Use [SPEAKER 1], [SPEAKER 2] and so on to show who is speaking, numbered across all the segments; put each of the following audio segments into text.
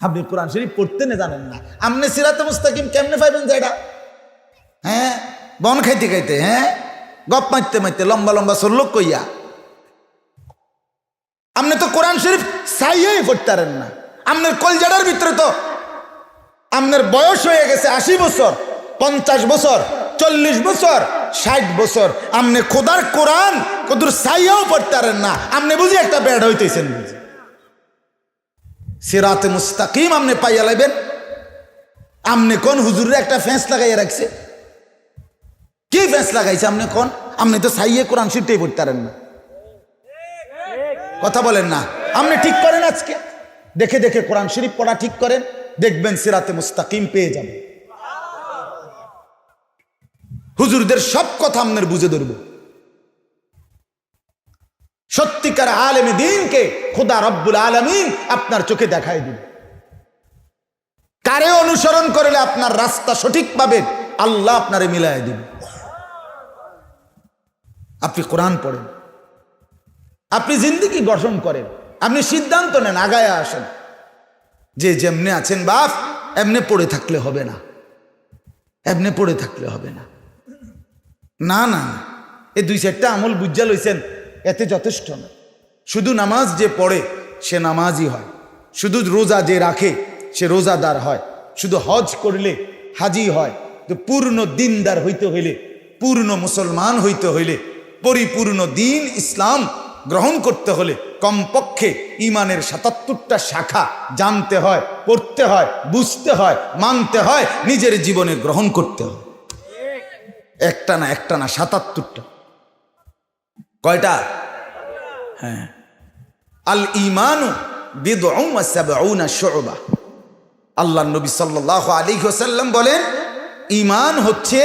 [SPEAKER 1] আপনি কোরআন শরীফ পড়তে না জানেন না। আপনি সিরাতে মুস্তাকিম কেমনে পাইবেন যে এটা হ্যাঁ? বন খাইতে খাইতে হ্যাঁ? গপ মারতে মারতে লম্বা লম্বা সরলোক কইয়া। আপনি তো কোরআন শরীফ সাইয়াই পড়তে পারেন না। আপনার কলজাটার ভিতরে তো আপনার বয়স হয়ে গেছে আশি বছর, পঞ্চাশ বছর, চল্লিশ বছর, ষাট বছর। আপনি খোদার কোরআন কদুর সাইয়াও পড়তে পারেন না। আপনি বুঝি একটা ব্যাড হইতেছেন বুঝি। সিরাতে মুস্তাকিম আপনি পাইয়া লাইবেন। আপনি কোন হুজুরের একটা ফেঁস লাগাইয়া রাখছে? কি ফেঁস লাগাইছে আপনি কোন? আপনি তো সাইয়ে কোরআন শিখতেই পড়তে পারেন না। কথা বলেন না। আপনি ঠিক করেন আজকে? দেখে দেখে কোরআন শরীফ পড়া ঠিক করেন, দেখবেন সিরাতে মুস্তাকিম পেয়ে যাবে হুজুরদের সব কথা আপনার বুঝে ধরব। সত্যিকার আলেমে দিনকে খুদা রব্বুল আলমিন আপনার চোখে দেখাই দিন কারে অনুসরণ করলে আপনার রাস্তা সঠিক পাবেন আল্লাহ আপনারে মিলাই দিন আপনি কোরআন পড়েন, আপনি জিন্দিগি গঠন করেন, আপনি সিদ্ধান্ত নেন, আগায় আসেন। যে যেমনে আছেন বাপ, এমনে পড়ে থাকলে হবে না। এমনে পড়ে থাকলে হবে না না না। এই দুই চারটা আমল বুঝা লইছেন এতে যথেষ্ট না শুধু নামাজ যে পড়ে সে নামাজই হয়। শুধু রোজা যে রাখে সে রোজাদার হয়। শুধু হজ করলে হাজি হয়। তো পূর্ণ দিনদার হইতে হইলে পূর্ণ মুসলমান হইতে হইলে পরিপূর্ণ দিন ইসলাম গ্রহণ করতে হলে কমপক্ষে ইমানের সাতাত্তরটা শাখা জানতে হয় পড়তে হয় বুঝতে হয় মানতে হয় নিজের জীবনে গ্রহণ করতে হয়। একটা না একটা না সাতাত্তরটা। কয়টা? হ্যাঁ। আল ইমানু শুবা। আল্লাহ নবী সাল্লাহ আলী হোসাল্লাম বলেন ইমান হচ্ছে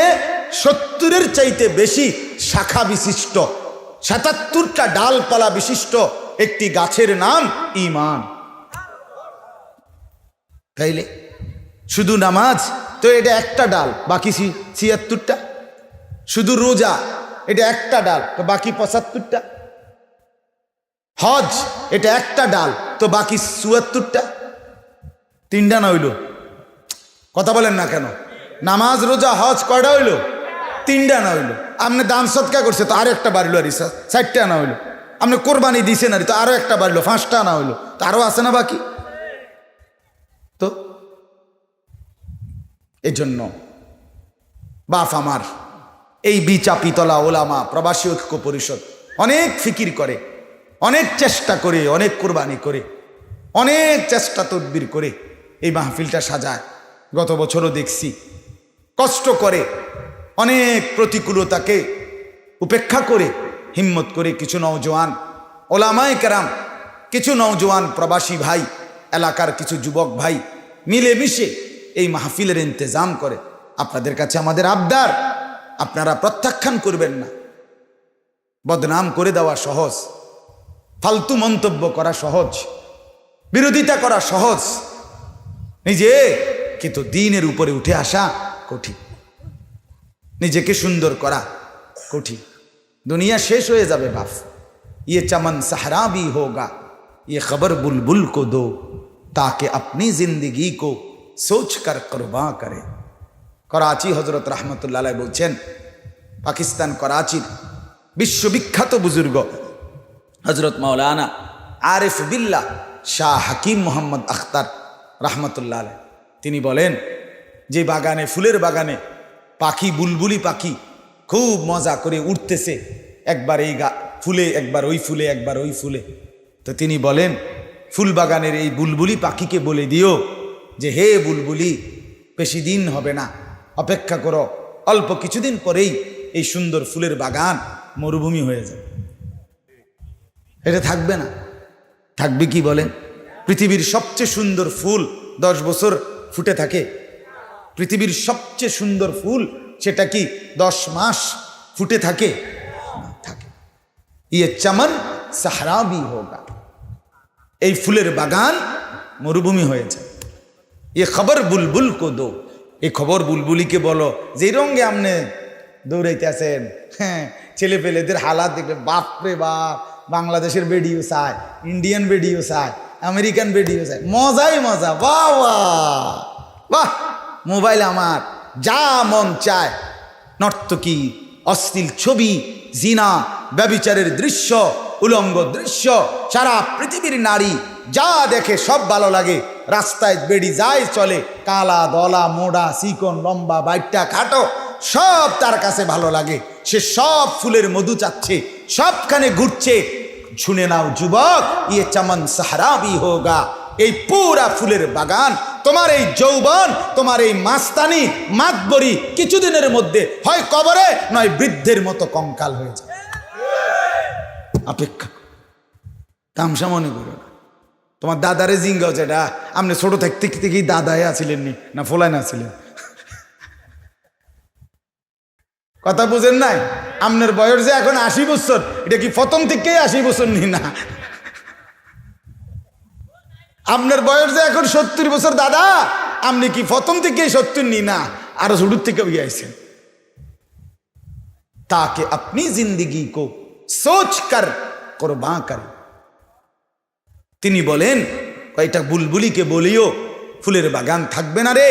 [SPEAKER 1] সত্তরের চাইতে বেশি শাখা বিশিষ্ট সাতাত্তরটা ডালপালা বিশিষ্ট একটি গাছের নাম ইমান তাইলে? শুধু নামাজ? তো এটা একটা ডাল বাকি ছিয়াত্তরটা? শুধু রোজা? এটা একটা ডাল, তো বাকি পঁচাত্তরটা? হজ, এটা একটা ডাল, তো বাকি চুয়াত্তরটা? তিনটা না হইল? কথা বলেন না কেন? নামাজ, রোজা, হজ, কয়টা হইল? তিনটা না হইল। আপনি দান সৎকা করছে, তো আরও একটা বাড়িল আর চারটা না হইল। আপনি কোরবানি দিছেন আর, তো আরও একটা বাড়লো, পাঁচটা না হইল। তো আরও আছে না বাকি? তো? এজন্য, বাপ আমার এই বিচাপিতলা ওলামা প্রবাসী ঐক্য পরিষদ অনেক ফিকির করে, অনেক চেষ্টা করে, অনেক কোরবানি করে, অনেক চেষ্টা তদবির করে এই মাহফিলটা সাজায়। গত বছরও দেখছি, কষ্ট করে, অনেক প্রতিকূলতাকে উপেক্ষা করে, হিম্মত করে কিছু নওজোয়ান ওলামায় কেরাম, কিছু নওজোয়ান প্রবাসী ভাই, এলাকার কিছু যুবক ভাই মিলেমিশে এই মাহফিলের ইন্তজাম করে। আপনাদের কাছে আমাদের আবদার আপনারা প্রত্যাখ্যান করবেন না। বদনাম করে দেওয়া সহজ। ফালতু মন্তব্য করা সহজ। বিরোধিতা করা সহজ। নিজে কিন্তু দিনের উপরে উঠে আসা কঠিন। নিজেকে সুন্দর করা কঠিন। দুনিয়া শেষ হয়ে যাবে, বাপ। ইয়ে চমন সাহারাবি হোগা ইয়ে খবর বুলবুল কো দো। তাকে আপনি জিন্দগি কো সোচ কর করবা করে। করাচি হজরত রহমতুল্লাহ বলছেন, পাকিস্তান করাচির বিশ্ববিখ্যাত বুজুর্গ হজরত মাওলানা আরিফ বিল্লা শাহ হাকিম মোহাম্মদ আখতার রহমতুল্লাহ তিনি বলেন, যে বাগানে, ফুলের বাগানে পাখি, বুলবুলি পাখি খুব মজা করে উঠতেছে একবার এই গা, ফুলে, একবার ওই ফুলে, একবার ওই ফুলে। তো তিনি বলেন, ফুল বাগানের এই বুলবুলি পাখিকে বলে দিও যে, হে বুলবুলি, বেশি দিন হবে না অপেক্ষা করো। অল্প কিছুদিন পরেই এই সুন্দর ফুলের বাগান মরুভূমি হয়ে যাবে। এটা থাকবে না। থাকবে কি বলেন? পৃথিবীর সবচেয়ে সুন্দর ফুল দশ বছর ফুটে থাকে। পৃথিবীর সবচেয়ে সুন্দর ফুল সেটা কি দশ মাস ফুটে থাকে? থাকে। ইয়ে চমন সাহারাবি হোগা। এই ফুলের বাগান মরুভূমি হয়ে যায় এ খবর বুলবুল কো দো। এই খবর বুলবুলিকে বলো যে রঙ্গে আপনি দৌড়াইতে আছেন হ্যাঁ ছেলে পেলেদের হালাত দেখলে বাপ রে বাপ, বাংলাদেশের বেডিও চায় ইন্ডিয়ান বেডিও চায় আমেরিকান ভিডিও যায় মজাই মজা, বাহ বাহ মোবাইল আমার, যা মন চায়, নর্তকী, অশ্লীল ছবি, জিনা, ব্যবিচারের দৃশ্য, উলঙ্গ দৃশ্য, সারা পৃথিবীর নারী যা দেখে সব ভালো লাগে। রাস্তায় বেড়ি যায় চলে, কালা, দলা, মোড়া, চিকন, লম্বা বাইকটা খাটো, সব তার কাছে ভালো লাগে। সে সব ফুলের মধু চাচ্ছে, সবখানে ঘুরছে। শুনে নাও যুবক ইয়ে চমন সাহারাবি হোগা। এই পুরা ফুলের বাগান, তোমার এই যৌবন, তোমার এই মাস্তানি, মাতবরি কিছুদিনের মধ্যে হয় কবরে, নয় বৃদ্ধের মতো কঙ্কাল হয়ে যায়। অপেক্ষা। তামসা মনে করো না। তোমার দাদারে জিঙ্গাও যেটা আপনি ছোট থাকতে থেকেই দাদায় আছিলেন নি না ফোলায় না ছিলেন কথা বুঝেন নাই? আপনার বয়স যে এখন আশি বছর, এটা কি প্রথম থেকেই আশি বছর নি না? আপনার বয়স যে এখন সত্তর বছর দাদা, আপনি কি প্রথম থেকেই সত্তর নি না? আরও শুরুর থেকে আইছেন তাকে আপনি জিন্দগি কো সোচ কর কোরবান করে তিনি বলেন, কয়টা বুলবুলিকে বলিও, ফুলের বাগান থাকবে না রে।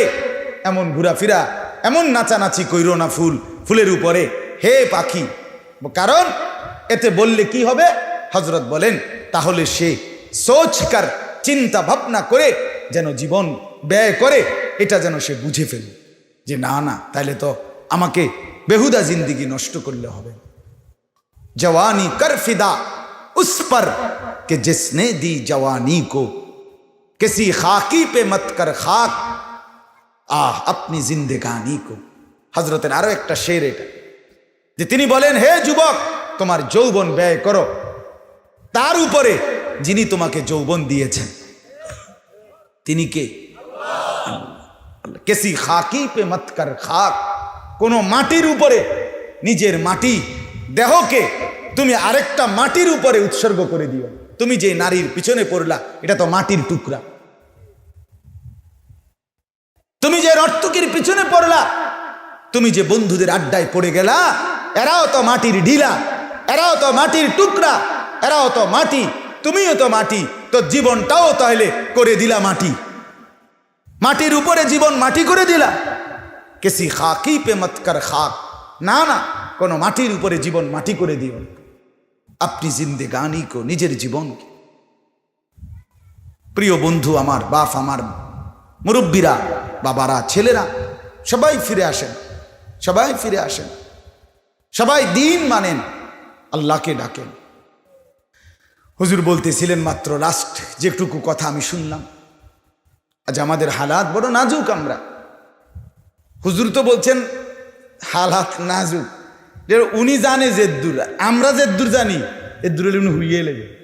[SPEAKER 1] এমন ঘুরাফিরা, এমন নাচানাচি কইরো না ফুল, ফুলের উপরে। হে পাখি, কারণ এতে বললে কি হবে? হজরত বলেন, তাহলে সে সোচকার চিন্তা ভাবনা করে, যেন জীবন ব্যয় করে, এটা যেন সে বুঝে ফেলে। যে না না তাহলে তো আমাকে বেহুদা জিন্দিগি নষ্ট করলে হবে। জওয়ানি কারফিদা उस पर कि जिसने दी जवानी को किसी खाकी पे मत कर खाक আহ আপনি জিন্দেগানি কো হজরতের আরো একটা শের এটা যে তিনি বলেন হে যুবক তোমার যৌবন ব্যয় করো তার উপরে যিনি তোমাকে যৌবন দিয়েছেন তিনি কে কেসি খাকি পে মত কর খাক কোনো মাটির উপরে নিজের মাটি দেহকে তুমি আরেকটা মাটির উপরে উৎসর্গ করে দিও। তুমি যে নারীর পিছনে পড়লা, এটা তো মাটির টুকরা। তুমি যে নর্তকীর পিছনে পড়লা, তুমি যে বন্ধুদের আড্ডায় পড়ে গেলা, এরাও তো মাটির ঢিলা, এরাও তো মাটির টুকরা, এরাও তো মাটি, তুমিও তো মাটি, তো জীবনটাও তাহলে করে দিলা মাটি। মাটির উপরে জীবন মাটি করে দিলা। কেসি খাকি পে মতকর খাক। না না, কোনো মাটির উপরে জীবন মাটি করে দিও না। আপনি জিন্দেগানি কো, নিজের জীবনকে প্রিয় বন্ধু আমার, বাপ আমার, মুরব্বীরা, বাবারা, ছেলেরা, সবাই ফিরে আসেন, সবাই ফিরে আসেন, সবাই দিন মানেন, আল্লাহকে ডাকেন। হুজুর বলতেছিলেন মাত্র লাস্ট যেটুকু কথা আমি শুনলাম। আজ আমাদের হালাত বড় নাজুক আমরা। হুজুর তো বলছেন, হালাত নাজুক। উনি জানে জেদ্দুর আমরা জেদ্দুর জানি এদ্দুর উনি হুইয়ে লেগে।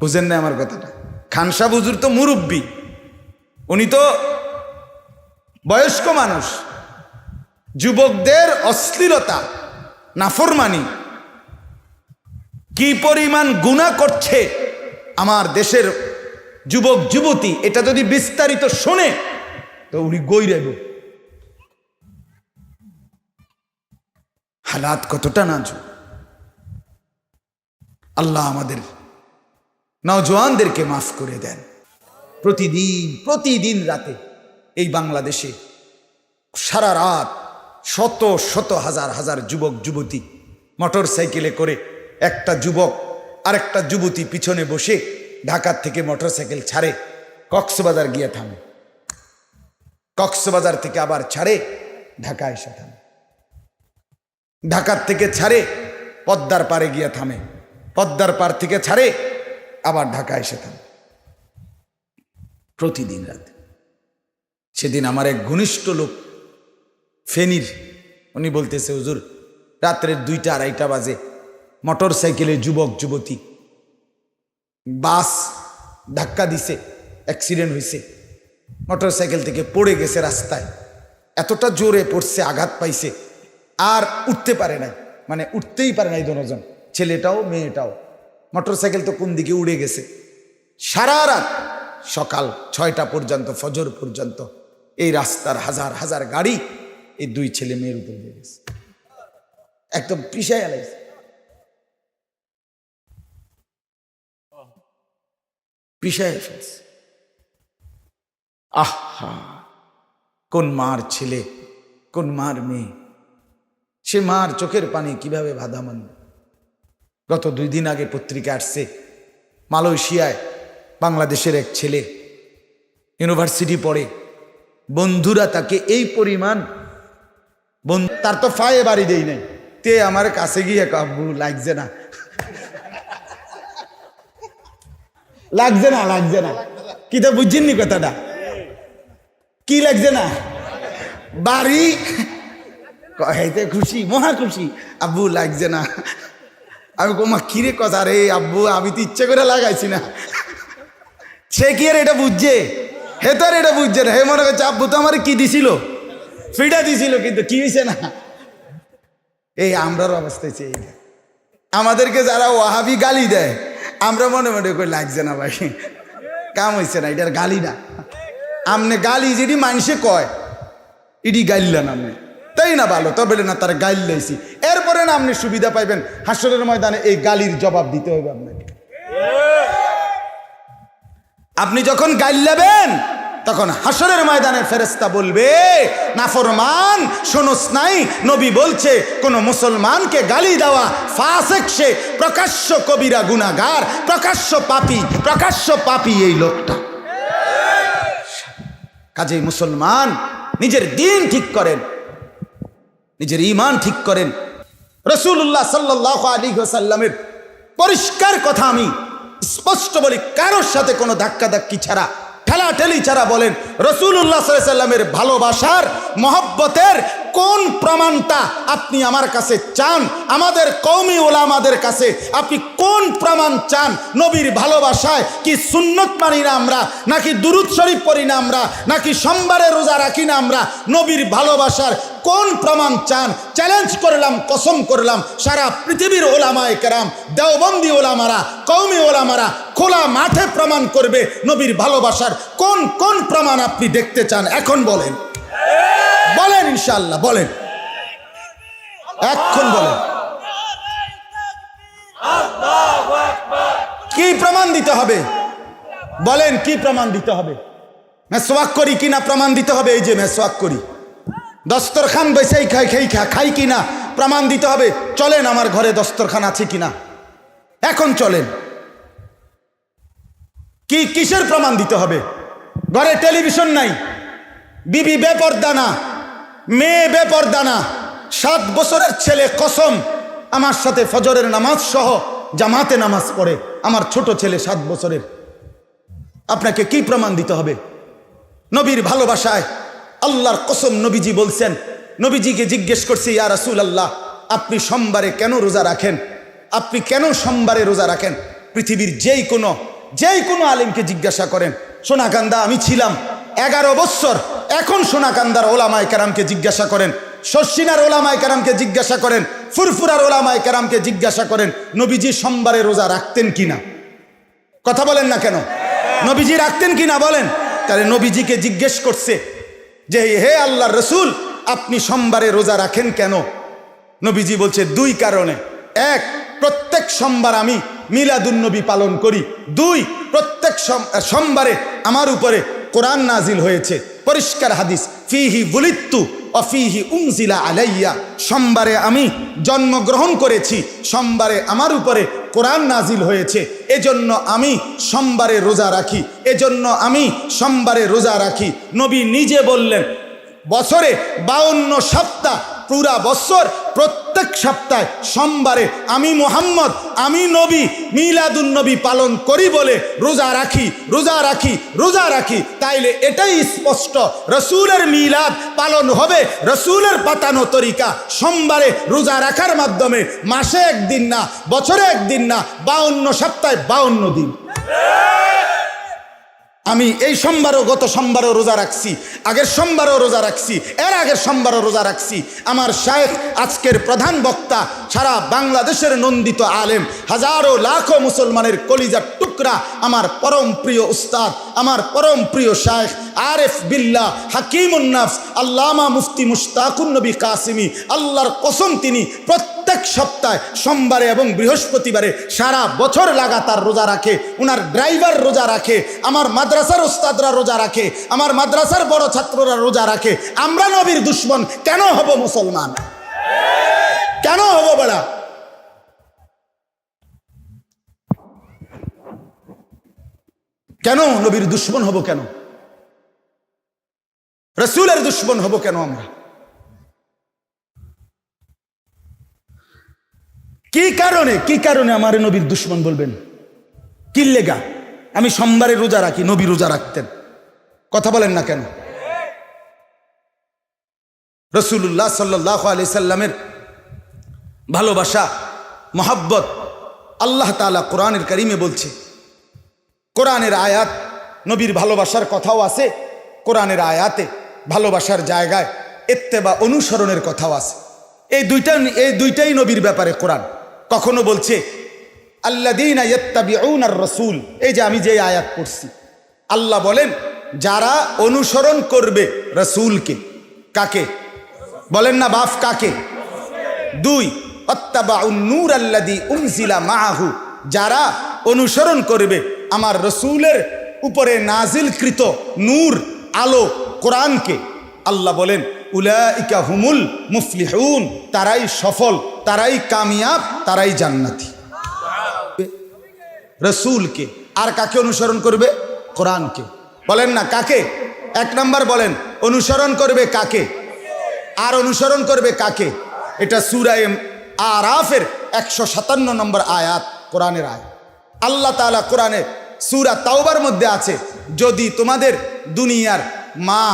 [SPEAKER 1] বুঝেন না আমার কথাটা? খানসা হুজুর তো মুরব্বী। উনি তো বয়স্ক মানুষ। যুবকদের অশ্লীলতা, নাফরমানি। কি পরিমাণ গুণা করছে আমার দেশের যুবক, যুবতী, এটা যদি বিস্তারিত শোনে, তো উনি গই হালাত কতটা নাজু আল্লাহ আমাদের নওজোয়ানদেরকে মাফ করে দেন। প্রতিদিন প্রতিদিন রাতে এই বাংলাদেশে সারা রাত শত শত হাজার হাজার যুবক, যুবতী মোটর সাইকেলে করে একটা যুবক আরেকটা যুবতী পিছনে বসে ঢাকার থেকে মোটর সাইকেল ছাড়ে কক্সবাজার গিয়ে থামে। কক্সবাজার থেকে আবার ছাড়ে ঢাকা এসে থামে। ঢাকার থেকে ছাড়ে পদ্মার পারে গিয়ে থামে। পদ্মার পার থেকে ছাড়ে আবার ঢাকা এসে থামে। প্রতিদিন রাতে। সেদিন আমার এক ঘনিষ্ঠ লোক, ফেনির, উনি বলতেছে, হুজুর, রাত্রের দুইটা আড়াইটা বাজে। মোটর সাইকেলে যুবক, যুবতী, বাস ধাক্কা দিছে, অ্যাক্সিডেন্ট হয়েছে মোটর সাইকেল থেকে পড়ে গেছে রাস্তায়। এতটা জোরে পড়ছে, আঘাত পাইছে। আর উঠতে পারে নাই। মানে উঠতেই পারে নাই দুজন। ছেলেটাও, মেয়েটাও। মোটর সাইকেল তো কোন দিকে উড়ে গেছে? সারা রাত, সকাল ছয়টা পর্যন্ত, ফজর পর্যন্ত এই রাস্তার হাজার হাজার গাড়ি এই দুই ছেলে মেয়ের উপর দিয়ে গেছে। একদম পিসাই আলাইছে পিসায় ফেলছে। আহা, কোন মার ছেলে, কোন মার মেয়ে। সে মার চোখের পানি কীভাবে বাধা মানবে? গত দুই দিন আগে পত্রিকা আসছে, মালয়েশিয়ায় বাংলাদেশের এক ছেলে ইউনিভার্সিটি পড়ে। বন্ধুরা তাকে এই পরিমাণ তার তো ফায়ে বাড়ি দেই নাই। তে আমার কাছে গিয়ে কাব্বু লাগছে না। লাগছে না লাগছে না। কি তো বুঝছেননি কথাটা? কি লাগছে না? বাড়ি কহেতে খুশি, মহা খুশি। আব্বু লাগছে না। আমি কোমা কিরে কথা রে? আব্বু, আমি তো ইচ্ছে করে লাগাইছি না। সে কি আর এটা বুঝছে? হে তো আর এটা বুঝছে না। হে মনে করছে, আব্বু, তো আমার কি দিছিল? ফিটা দিছিল, কিন্তু কি হয়েছে না? এই আমরার অবস্থা চেয়ে আমাদেরকে যারা ওয়াহাবি গালি দেয়, আমরা মনে মনে করে, লাগছে না ভাই। কাম হয়েছে না, এটার গালি না। আমনে গালি যেটি মানুষে কয়, ইডি গাইলেন আপনি তাই না ভালো? তবে না, তারা গাইল লাইছি। এরপরে না আপনি সুবিধা পাইবেন, হাসরের ময়দানে এই গালির জবাব দিতে হবে আপনাকে। আপনি যখন গাইল নেবেন তখন হাসরের ময়দানে ফেরেস্তা বলবে নাফরমান শোনস নাই নবী বলছে, কোন মুসলমানকে গালি দেওয়া ফাসেক সে, প্রকাশ্য কবিরা গুনাগার প্রকাশ্য পাপী প্রকাশ্য পাপী এই লোকটা। কাজেই মুসলমান নিজের দিন ঠিক করেন নিজের ইমান ঠিক করেন। রসুল্লাহ সাল্লাহ আলী সাল্লামের পরিষ্কার কথা আমি স্পষ্ট বলি, কারোর সাথে কোনো ধাক্কা ধাক্কি ছাড়া, ঠেলাঠেলি ছাড়া বলেন রসুল্লাহ সাল্লামের ভালোবাসার, মহব্বতের কোন প্রমাণটা আপনি আমার কাছে চান? আমাদের কৌমি ওলামাদের কাছে আপনি কোন প্রমাণ চান? নবীর ভালোবাসায় কি সুন্নত মানি না আমরা, নাকি দুরুদ শরীফ পড়ি না আমরা, নাকি সোমবারে রোজা রাখি না আমরা? নবীর ভালোবাসার কোন প্রমাণ চান? চ্যালেঞ্জ করলাম, কসম করলাম। সারা পৃথিবীর ওলামায় কেরাম, দেওবন্দি ওলামারা কৌমি ওলামারা খোলা মাঠে প্রমাণ করবে নবীর ভালোবাসার। কোন কোন প্রমাণ আপনি দেখতে চান? এখন বলেন। বলেন ইনশাল্লাহ বলেন। এখন বলেন। কি প্রমাণ দিতে হবে? বলেন, কি প্রমাণ দিতে হবে? মেসোয়াক করি কিনা প্রমাণ দিতে হবে? এই যে মেসোয়াক করি। দস্তরখান বেসেই খাই খাই, খা, খাই কিনা প্রমাণ দিতে হবে, চলেন আমার ঘরে দস্তরখান আছে কিনা এখন চলেন। কি, কিসের প্রমাণ দিতে হবে? ঘরে টেলিভিশন নাই, বিবি বেপর্দা না, মেয়ে বেপর্দা না, সাত বছরের ছেলে কসম, আমার সাথে ফজরের নামাজ সহ জামাতে নামাজ পড়ে, আমার ছোট ছেলে সাত বছরের। আপনাকে কি প্রমাণ দিতে হবে? নবীর ভালোবাসায় আল্লাহর কসম নবীজি বলছেন, নবীজিকে জিজ্ঞেস করছি, ইয়া রাসুল আল্লাহ আপনি সোমবারে কেন রোজা রাখেন? আপনি কেন সোমবারে রোজা রাখেন? পৃথিবীর যেই কোনো যেই কোনো আলিমকে জিজ্ঞাসা করেন, সোনাকান্দা, আমি ছিলাম এগারো বৎসর, এখন সোনাকান্দার ওলামায় কারামকে জিজ্ঞাসা করেন, শর্ষিনার ওলামায় কারামকে জিজ্ঞাসা করেন, ফুরফুরার ওলামায় কারামকে জিজ্ঞাসা করেন, নবীজি সোমবারে রোজা রাখতেন কিনা কথা বলেন না কেন? নবীজি রাখতেন কিনা বলেন? তাহলে নবীজিকে জিজ্ঞেস করছে যে হে আল্লাহর রসুল, আপনি সোমবারে রোজা রাখেন কেন? নবীজি বলছে, দুই কারণে। এক, প্রত্যেক সোমবার আমি মিলাদুন্নবী পালন করি। দুই, প্রত্যেক সোমবারে আমার উপরে কোরআন নাজিল হয়েছে। পরিষ্কার হাদিস, ফিহি বুলিত্তু অফিহি উমজিলা আলাইয়া। সোমবারে আমি জন্মগ্রহণ করেছি, সোমবারে আমার উপরে কোরআন নাজিল হয়েছে, এজন্য আমি সোমবারে রোজা রাখি, এজন্য আমি সোমবারে রোজা রাখি। নবী নিজে বললেন, বছরে বাউন্ন সপ্তাহ পুরা বছর, প্রত্যেক সপ্তাহে সোমবারে আমি মোহাম্মদ, আমি নবী, মিলাদুন নবী পালন করি বলে রোজা রাখি রোজা রাখি রোজা রাখি। তাইলে এটাই স্পষ্ট, রসুলের মিলাদ পালন হবে, রসুলের পাতানো তরিকা। সোমবারে রোজা রাখার মাধ্যমে মাসে একদিন না, বছরে একদিন না, বাউন্ন সপ্তাহে বাউন্ন দিন। আমি এই সোমবারও গত সোমবারও রোজা রাখছি, আগের সোমবারও রোজা রাখছি, এর আগের সোমবারও রোজা রাখছি। আমার শায়েখ, আজকের প্রধান বক্তা, সারা বাংলাদেশের নন্দিত আলেম, হাজারো লাখো মুসলমানের কলিজার টুকরা, আমার পরম প্রিয় উস্তাদ, আমার পরম প্রিয় শায়েখ, আরেফ বিল্লাহ হাকিমুন্নাফস আল্লামা মুফতি নবী কাসিমি, আল্লাহর কসম তিনি প্রত্যেক প্রত্যেক সপ্তাহে সোমবারে এবং বৃহস্পতিবারে সারা বছর লাগাতার রোজা রাখে ওনার ড্রাইভার রোজা রাখে, আমার মাদ্রাসার ওস্তাদরা রোজা রাখে, আমার মাদ্রাসার বড় ছাত্ররা রোজা রাখে। আমরা নবীর দুশ্মন, কেন হব মুসলমান? কেন হব বেড়া? কেন নবীর দুশ্মন হব কেন? রসুলের দুশ্মন হব কেন আমরা? কি কারণে? কি কারণে আমার নবীর দুশ্মন বলবেন? কি লেগা? আমি সোমবারে রোজা রাখি, নবী রোজা রাখতেন। কথা বলেন না কেন? রসুল্লাহ সাল্লাহ আলি সাল্লামের ভালোবাসা, মহাব্বত আল্লাহ তালা কোরআনের কারিমে বলছে, কোরআনের আয়াত নবীর ভালোবাসার কথাও আছে, কোরআনের আয়াতে ভালোবাসার জায়গায় এত্তে বা অনুসরণের কথাও আছে। এই দুইটা, এই দুইটাই নবীর ব্যাপারে কোরআন। কখনো বলছে আল্লাদিন রসুল। এই যে আমি যে আয়াত পড়ছি, আল্লাহ বলেন, যারা অনুসরণ করবে রসুলকে, কাকে? বলেন না বাফ কাকে? দুই নূর আল্লাদি উমজিলা মাহু যারা অনুসরণ করবে আমার রসুলের উপরে নাজিলকৃত নূর, আলো, কোরআনকে, আল্লাহ বলেন উলাইকা হুমুল মুফলিহুন, তারাই সফল, তারাই কামিয়াব, তারাই জান্নাতি। রসুলকে, আর কাকে অনুসরণ করবে? কোরআনকে। বলেন না, কাকে? এক নাম্বার বলেন, অনুসরণ করবে কাকে? আর অনুসরণ করবে কাকে? এটা সুরায় আরাফের একশো সাতান্ন নম্বর আয়াত, কোরআনের আয় আল্লাহ তালা কোরআনে সুরা তাওবার মধ্যে আছে, যদি তোমাদের দুনিয়ার মা,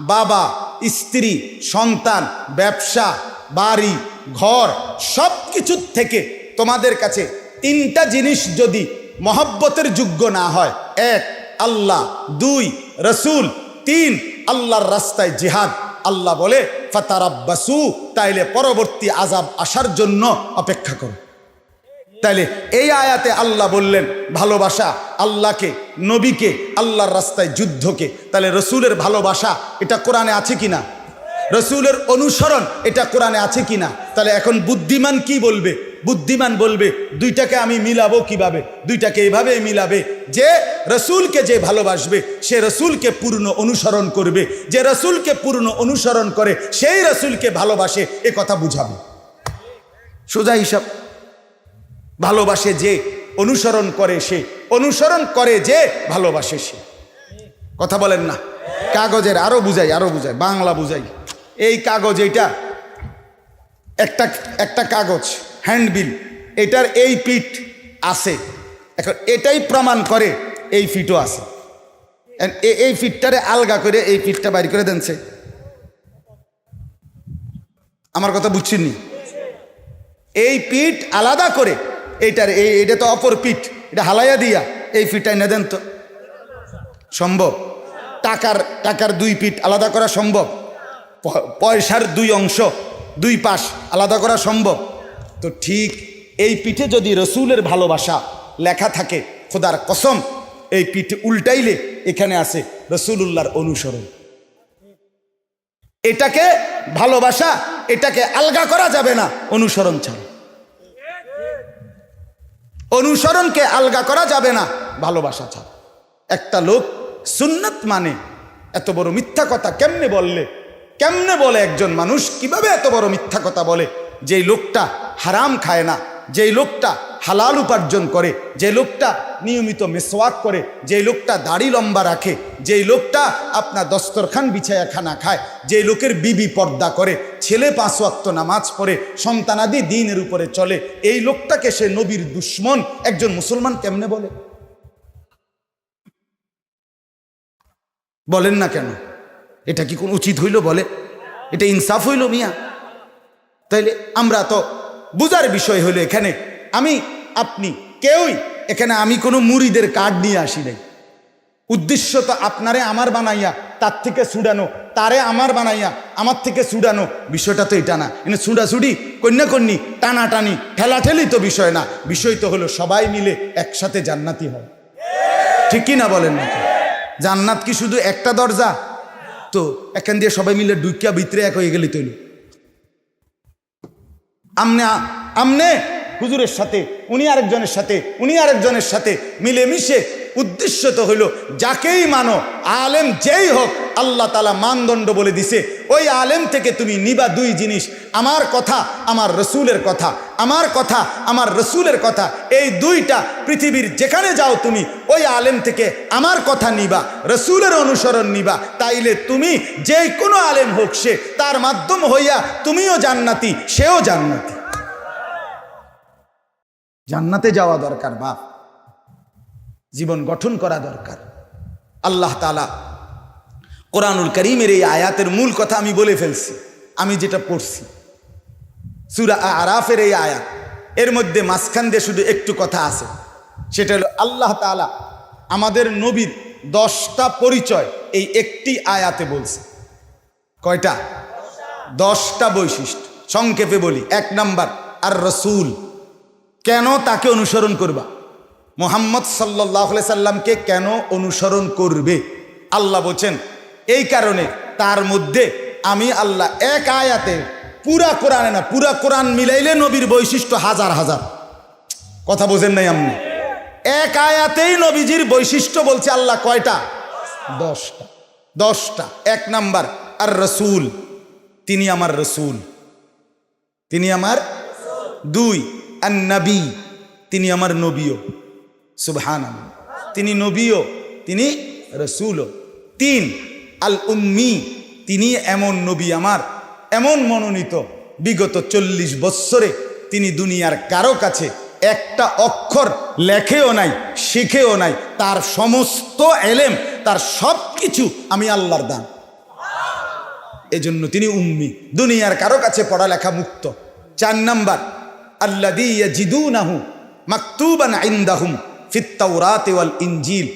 [SPEAKER 1] বাবা স্ত্রী, সন্তান, ব্যবসা, বাড়ি, ঘর সব কিছুর থেকে তোমাদের কাছে তিনটা জিনিস যদি মহব্বতের যোগ্য না হয়। এক, আল্লাহ। দুই, রসুল। তিন, আল্লাহর রাস্তায় জিহাদ। আল্লাহ বলে, ফাতারাব্বাসু তাইলে পরবর্তী আজাব আসার জন্য অপেক্ষা করো। তাইলে এই আয়াতে আল্লাহ বললেন, ভালোবাসা আল্লাহকে, নবীকে, আল্লাহর রাস্তায় যুদ্ধকে। তাহলে রসুলের ভালোবাসা, এটা কোরআনে আছে কিনা? রসুলের অনুসরণ, এটা কোরআনে আছে কিনা? তাহলে এখন বুদ্ধিমান কি বলবে? বুদ্ধিমান বলবে, দুইটাকে আমি মিলাবো কীভাবে? দুইটাকে এভাবে মিলাবে যে রসুলকে যে ভালোবাসবে, সে রসুলকে পূর্ণ অনুসরণ করবে। যে রসুলকে পূর্ণ অনুসরণ করে, সেই রসুলকে ভালোবাসে, এ কথা বুঝাবে। সোজা হিসাব। ভালোবাসে যে, অনুসরণ করে সে। অনুসরণ করে যে, ভালোবাসে সে। কথা বলেন না। কাগজের আরও বুঝাই আরও বুঝাই, বাংলা বুঝাই। এই কাগজ এইটা, একটা একটা কাগজ হ্যান্ডবিল এটার এই পিঠ আছে। এখন এটাই প্রমাণ করে এই ফিটও আছে। এই ফিটটারে আলগা করে এই ফিটটা বাইর করে দেনছে। আমার কথা বুঝছেননি? এই পিঠ আলাদা করে এইটার এই এটা তো অপর পিঠ। এটা হালাইয়া দিয়া এই ফিটটা এনে দেন তো। সম্ভব? টাকার টাকার দুই পিঠ আলাদা করা সম্ভব? পয়সার দুই অংশ, দুই পাশ আলাদা করা সম্ভব? তো ঠিক এই পিঠে যদি রসুলের ভালোবাসা লেখা থাকে, খোদার কসম, এই পিঠ উল্টাইলে এখানে আছে রসুলুল্লাহর অনুসরণ। এটাকে ভালোবাসা, এটাকে আলগা করা যাবে না অনুসরণ ছাড়া। অনুসরণকে আলগা করা যাবে না। ভালোবাসা ছাড়া। একটা লোক সুন্নত মানে এত বড় মিথ্যা কথা কেমনে বললে? কেমনে বলে একজন মানুষ? কীভাবে এত বড় মিথ্যা কথা বলে? যেই লোকটা হারাম খায় না যেই লোকটা হালাল উপার্জন করে, যে লোকটা নিয়মিত মেসোয়াক করে, যে লোকটা দাড়ি লম্বা রাখে যেই লোকটা আপনার দস্তরখান বিছায়া খানা খায়, যে লোকের বিবি পর্দা করে, ছেলে পাঁচ ওয়াক্ত নামাজ পড়ে, সন্তানাদি দিনের উপরে চলে, এই লোকটাকে সে নবীর দুশ্মন একজন মুসলমান কেমনে বলে? বলেন না কেন? এটা কি কোন উচিত হইল বলে? এটা ইনসাফ হইল মিয়া। তাইলে আমরা তো বুঝার বিষয় হলো এখানে, আমি, আপনি, কেউই, এখানে আমি কোনো মুড়িদের কার্ড নিয়ে আসি নাই। উদ্দেশ্য তো আপনারে আমার বানাইয়া, তার থেকে ছুডানো, তারে আমার বানাইয়া, আমার থেকে ছুডানো, বিষয়টা তো এটা না। এনে ছুডাছুডি, কন্যা কন্যি, টানাটানি, ঠেলাঠেলি তো বিষয় না। বিষয় তো হলো সবাই মিলে একসাথে জান্নাতি হয় ঠিকই না বলেন নাকি? জান্নাত কি শুধু একটা দরজা? তো এখান দিয়ে সবাই মিলে ডুইকা ভিতরে এক হয়ে গেলি তৈল। আমনে আমনে হুজুরের সাথে উনি আরেকজনের সাথে উনি আরেকজনের সাথে মিলেমিশে উদ্দেশ্য তো হইল, যাকেই মানো, আলেম যেই হোক, আল্লাহ তালা মানদণ্ড বলে দিছে, ওই আলেম থেকে তুমি নিবা দুই জিনিস, আমার কথা, আমার রসুলের কথা, আমার কথা, আমার রসুলের কথা, এই দুইটা পৃথিবীর যেখানে যাও তুমি, ওই আলেম থেকে আমার কথা নিবা, রসুলের অনুসরণ নিবা, তাইলে তুমি যে কোনো আলেম হোক সে, তার মাধ্যম হইয়া তুমিও জান্নাতি, সেও জান্নাতি। জান্নাতে যাওয়া দরকার, বাপ। জীবন গঠন করা দরকার। আল্লাহ তালা কোরআনুল করিমের এই আয়াতের মূল কথা আমি বলে ফেলছি, আমি যেটা পড়ছি। সুরা আরাফের এই আয়াত, এর মধ্যে মাঝখান দিয়ে শুধু একটু কথা আছে। সেটা হলো, আল্লাহ তালা আমাদের নবীর দশটা পরিচয় এই একটি আয়াতে বলছে। কয়টা? দশটা বৈশিষ্ট্য। সংক্ষেপে বলি, এক নাম্বার, আর রসুল। কেন তাকে অনুসরণ করবা? মোহাম্মদ সাল্লাহ সাল্লামকে কেন অনুসরণ করবে? আল্লাহ বলছেন, এই কারণে তার মধ্যে আমি আল্লাহ এক আয়াতে পুরা কোরআনে না, পুরা কোরআন মিলাইলে নবীর বৈশিষ্ট্য হাজার হাজার। কথা বোঝেন নাই আপনি? এক আয়াতেই নবীজির বৈশিষ্ট্য বলছে আল্লাহ কয়টা? দশটা। দশটা। এক নাম্বার, আর রসুল। তিনি আমার রসুল। তিনি আমার দুই। আর নবী। তিনি আমার নবীও। সুবহান তিনি নবীও, তিনি রসুলও। তিন আল উম্মি তিনি এমন নবী আমার, এমন মনোনীত। বিগত চল্লিশ বৎসরে তিনি দুনিয়ার কারও কাছে একটা অক্ষর লেখেও নাই, শিখেও নাই। তার সমস্ত এলেম, তার সব কিছু আমি আল্লাহর দান। এজন্য তিনি উম্মি, দুনিয়ার কারও কাছে পড়ালেখা মুক্ত। চার নাম্বার আল্লাহ জিদু নাহু মাকতুবান ইন্দাহুম। ফিত্তাউরাতে ওয়াল ইঞ্জিল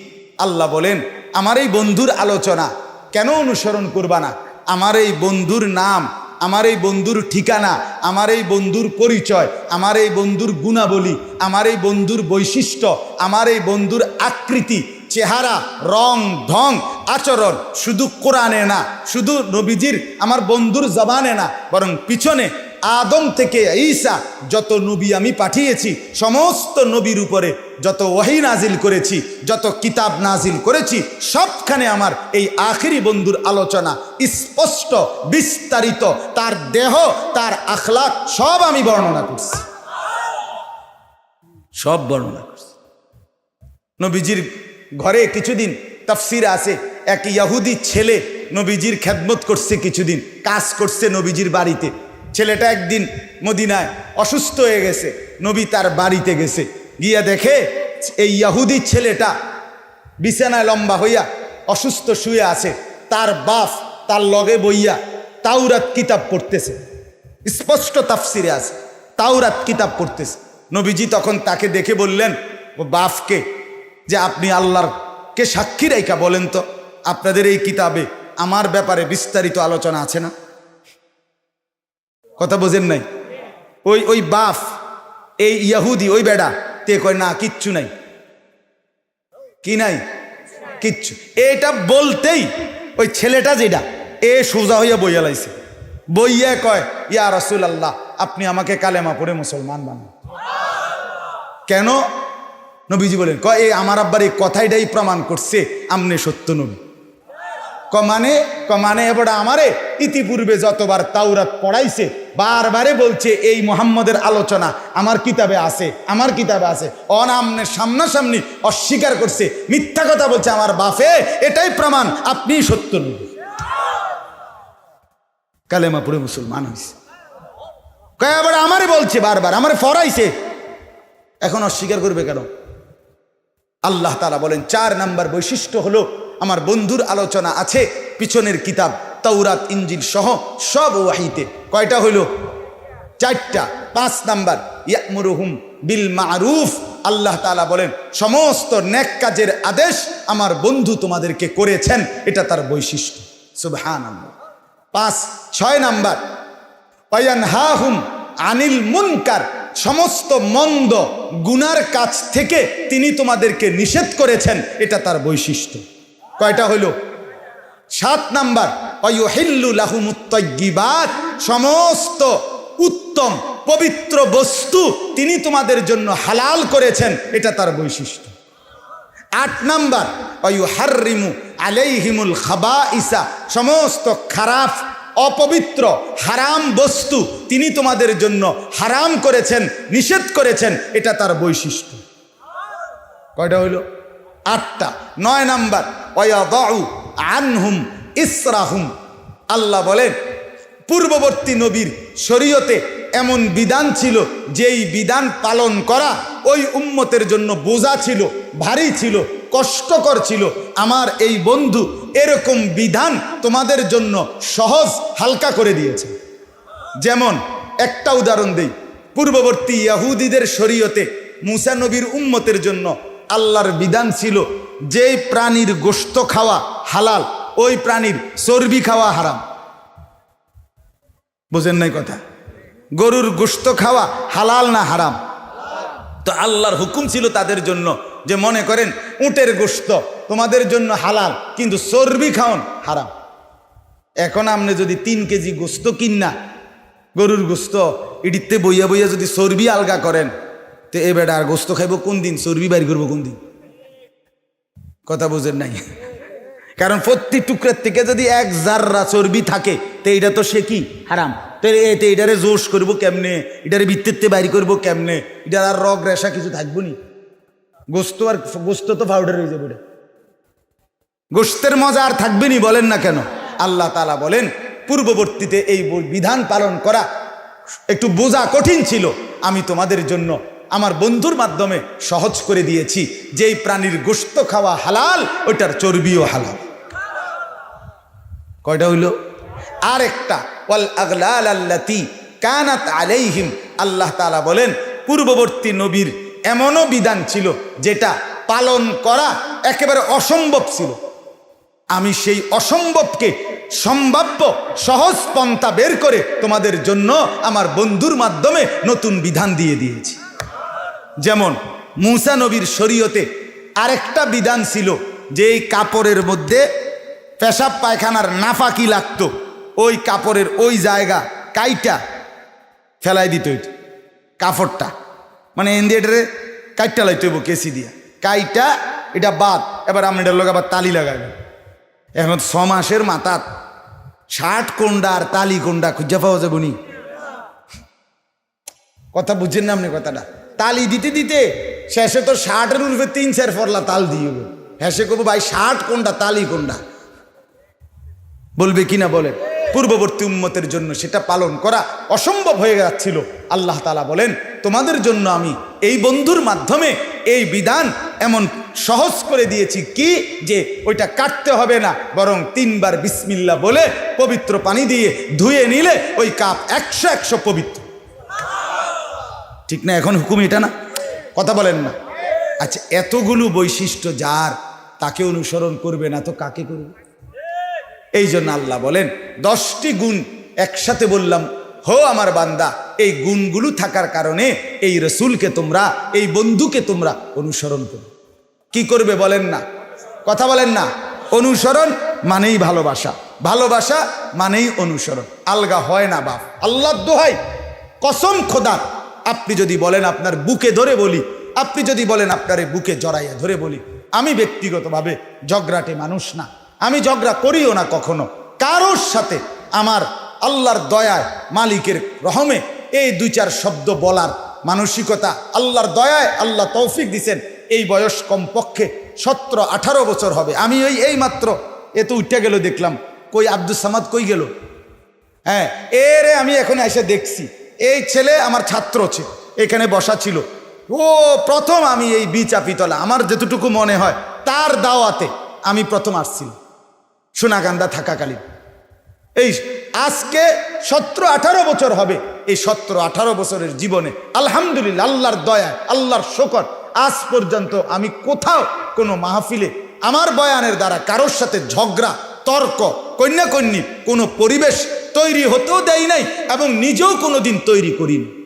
[SPEAKER 1] আল্লাহ বলেন, আমার এই বন্ধুর আলোচনা কেন অনুসরণ করবা না? আমার এই বন্ধুর নাম, আমার এই বন্ধুর ঠিকানা, আমার এই বন্ধুর পরিচয়, আমার এই বন্ধুর গুণাবলী, আমার এই বন্ধুর বৈশিষ্ট্য, আমার এই বন্ধুর আকৃতি, চেহারা, রং, ঢং, আচরণ শুধু কোরআনে না, শুধু নবীজির, আমার বন্ধুর জবানে না, বরং পিছনে আদম থেকে ঈসা যত নবী আমি পাঠিয়েছি সমস্ত নবীর উপরে যত ওয়াহি নাজিল করেছি যত কিতাব নাজিল করেছি সবখানে আমার এই আখেরি বন্ধুর আলোচনা স্পষ্ট বিস্তারিত। তার দেহ তার আখলাক সব আমি বর্ণনা করছি। সব বর্ণনা করছি। নবীজির ঘরে কিছুদিন তাফসির আছে। এক ইয়াহুদি ছেলে নবীজির খেদমত করছে কিছুদিন কাজ করছে নবীজির বাড়িতে। ছেলেটা একদিন মদিনায় অসুস্থ হয়ে গেছে, নবী তার বাড়িতে গেছে। গিয়া দেখে এই ইয়াহুদি ছেলেটা বিছানায় লম্বা হইয়া অসুস্থ শুয়ে আছে, তার বাপ তার লগে বইয়া তাওরাত কিতাব পড়তেছে। স্পষ্ট তাফসিরে আছে, তাওরাত কিতাব পড়তেছে। নবীজি তখন তাকে দেখে বললেন, ও বাফকে যে আপনি আল্লাহর কে সাক্ষী রেখা বলেন তো? আপনাদের এই কিতাবে আমার ব্যাপারে বিস্তারিত আলোচনা আছে না? কথা বোঝেন নাই? ওই ওই বাফ, এই ইয়াহুদি, ওই বেড়া তে কয়, না, কিচ্ছু নাই। কি নাই? কিচ্ছু। এটা বলতেই ওই ছেলেটা যেটা, এ সোজা হইয়া বইয়া লাইছে। বইয়া কয়, ইয়া রসুল আল্লাহ আপনি আমাকে কালেমা পড়ে মুসলমান বানান। কেন? নবীজি বলেন, কয়, এ আমার আব্বার এই কথাইটাই প্রমাণ করছে আমনে সত্য নবী। ক মানে ক মানে এবার আমারে ইতিপূর্বে যতবার তাওরাত পড়াইছে, বারবারে বলছে, এই মোহাম্মদের আলোচনা আমার কিতাবে আছে, আমার কিতাবে আছে। অনামনের সামনাসামনি অস্বীকার করছে, মিথ্যা কথা বলছে, আমার বাফে এটাই প্রমাণ, আপনি সত্য নবী। কালেমা পড়ে মুসলমান হয়েছে কয় আবার আমারে বলছে বারবার, আমারে ফরাইছে। এখন অস্বীকার করবে কেন? আল্লাহ তালা বলেন, চার নাম্বার বৈশিষ্ট্য হলো আমার বন্ধুর আলোচনা আছে, পিছনের কিতাব তৌরাত ইঞ্জিল সহ সব ওয়াহিতে। কয়টা হইল? চারটা। পাঁচ নাম্বার, ইয়ামুরুহুম বিল মারুফ। আল্লাহ তালা বলেন, সমস্ত ন্যাক কাজের আদেশ আমার বন্ধু তোমাদেরকে করেছেন। এটা তার বৈশিষ্ট্য। সুবহান পাঁচ, ছয় নাম্বার অয়ানহাহুম আনিল মুনকার। সমস্ত মন্দ, গুনার কাছ থেকে তিনি তোমাদেরকে নিষেধ করেছেন। এটা তার বৈশিষ্ট্য। কয়টা হইল? সাত নাম্বার লাহুমুত্তগিবাত সমস্ত উত্তম পবিত্র বস্তু তিনি তোমাদের জন্য হালাল করেছেন, এটা তার বৈশিষ্ট্য। আট নাম্বার অয়ু হারিমু আলাইহিমুল খাবা ইসা সমস্ত খারাপ, অপবিত্র, হারাম বস্তু তিনি তোমাদের জন্য হারাম করেছেন, নিষেধ করেছেন, এটা তার বৈশিষ্ট্য। কয়টা হইল? আটটা, নয় নাম্বার অয়াদউ আনহুম ইসরাহুম। আল্লাহ বলেন, পূর্ববর্তী নবীর শরীয়তে এমন বিধান ছিল, যেই বিধান পালন করা ওই উম্মতের জন্য বোঝা ছিল, ভারী ছিল, কষ্টকর ছিল। আমার এই বন্ধু এরকম বিধান তোমাদের জন্য সহজ, হালকা করে দিয়েছে। যেমন, একটা উদাহরণ দেই, পূর্ববর্তী ইয়াহুদিদের শরীয়তে মুসা নবীর উম্মতের জন্য আল্লাহর বিধান ছিল, যেই প্রাণীর গোস্ত খাওয়া হালাল, ওই প্রাণীর চর্বি খাওয়া হারাম। বোঝেন নাই কথা? গরুর গোশত খাওয়া হালাল না হারাম? তো আল্লাহর হুকুম ছিল তাদের জন্য, যে মনে করেন, উটের গোস্ত তোমাদের জন্য হালাল, কিন্তু চর্বি খাওন হারাম। এখন আপনি যদি তিন কেজি গোস্ত কিনা গরুর গোস্ত ইডিতে বইয়া বইয়া যদি চর্বি আলগা করেন তো এ বেটা আর গোস্ত খাইব কোন দিন? চর্বি বাইর করব কোন দিন? কথা বুঝেন নাই। কারণ প্রতি টুকরার থেকে যদি এক জাররা চর্বি থাকে, তো এইটা তো সে কি? হারাম। তো এতে এটারে জোশ করব কেমনে? এটারে ভিত্তিতে বাইর করব কেমনে? এটার আর রগ রেশা কিছু থাকব নি? গোস্ত আর গোস্ত তো পাউডার হয়ে যাবে গোস্তের মজা আর থাকবে নি বলেন না কেন? আল্লাহ তালা বলেন, পূর্ববর্তীতে এই বিধান পালন করা একটু বোঝা কঠিন ছিল। আমি তোমাদের জন্য আমার বন্ধুর মাধ্যমে সহজ করে দিয়েছি। যেই প্রাণীর গোস্ত খাওয়া হালাল, ওইটার চর্বিও হালাল। কয়টা হইল? আর একটা কানাত আলাইহিম। আল্লাহ তাআলা বলেন, পূর্ববর্তী নবীর এমনও বিধান ছিল যেটা পালন করা একেবারে অসম্ভব ছিল। আমি সেই অসম্ভবকে সম্ভাব্য সহজ পন্থা বের করে তোমাদের জন্য আমার বন্ধুর মাধ্যমে নতুন বিধান দিয়ে দিয়েছি। যেমন মুসা নবীর শরীয়তে আরেকটা বিধান ছিল যে এই কাপড়ের মধ্যে পেশাব পায়খানার নাফাকি লাগতো। ওই কাপড়ের ওই জায়গা কাইটা ফেলাই দিত কাপড়টা মানে এনদিয়েটারে কাইটটা লাইতে হইব কেসি দিয়া। কাইটা, এটা বাদ, এবার আপনি এটার লোক আবার তালি লাগাবেন এখন ছ মাসের মাথাত ষাট কোন্ডা আর তালি কোন্ডা খুঁজে পাওয়া যাব নি। কথা বুঝছেন না আপনি কথাটা? তালি দিতে দিতে শেষে তো ষাটের উল্পে তিন চার ফরলা তাল দিয়ে হেসে করব ভাই, ষাট কোনটা তালি কোনটা বলবে কিনা বলে পূর্ববর্তী উম্মতের জন্য সেটা পালন করা অসম্ভব হয়ে যাচ্ছিল। আল্লাহ তালা বলেন, তোমাদের জন্য আমি এই বন্ধুর মাধ্যমে এই বিধান এমন সহজ করে দিয়েছি কি? যে ওইটা কাটতে হবে না, বরং তিনবার বিসমিল্লা বলে পবিত্র পানি দিয়ে ধুয়ে নিলে ওই কাপ একশো একশো পবিত্র। ঠিক না? এখন হুকুম এটা না? কথা বলেন না। আচ্ছা এতগুলো বৈশিষ্ট্য যার, তাকে অনুসরণ করবে না তো কাকে করবে? এই জন্য আল্লাহ বলেন, দশটি গুণ একসাথে বললাম, হো আমার বান্দা, এই গুণগুলো থাকার কারণে এই রসুলকে তোমরা, এই বন্ধুকে তোমরা অনুসরণ করো। কি করবে বলেন না? কথা বলেন না। অনুসরণ মানেই ভালোবাসা। ভালোবাসা মানেই অনুসরণ। আলগা হয় না বাপ। আল্লাহ দোহাই। কসম খোদার। আপনি যদি বলেন আপনার বুকে ধরে বলি, আপনি যদি বলেন আপনার বুকে জড়াইয়া ধরে বলি, আমি ব্যক্তিগতভাবে ঝগড়াটে মানুষ না, আমি ঝগড়া করিও না কখনো। কারোর সাথে আমার আল্লাহর দয়ায় মালিকের রহমে এই দুই চার শব্দ বলার মানসিকতা, আল্লাহর দয়ায় আল্লাহ তৌফিক দিছেন, এই বয়স কমপক্ষে সতেরো, আঠারো বছর হবে। আমি ওই এই মাত্র এ তো উঠে গেল দেখলাম, কই আব্দুল সামাদ কই গেল? হ্যাঁ এরে আমি এখন এসে দেখছি। এই ছেলে আমার ছাত্র ছিল, এখানে বসা ছিল। ও প্রথম আমি এই বিচাপিতলা আমার যেতটুকু মনে হয়, তার দাওয়াতে আমি প্রথম আসছিলাম। সোনাগান্দা থাকাকালীন। এই আজকে সতেরো আঠারো বছর হবে, এই সতেরো আঠারো বছরের জীবনে। আলহামদুলিল্লাহ, আল্লাহর দয়া আল্লাহর শোকর, আজ পর্যন্ত আমি কোথাও কোনো মাহফিলে আমার বয়ানের দ্বারা কারোর সাথে ঝগড়া, তর্ক কন্যা কন্যী কোনো পরিবেশ তৈরি হতেও দেয় নাই এবং নিজেও কোনো দিন তৈরি করিনি।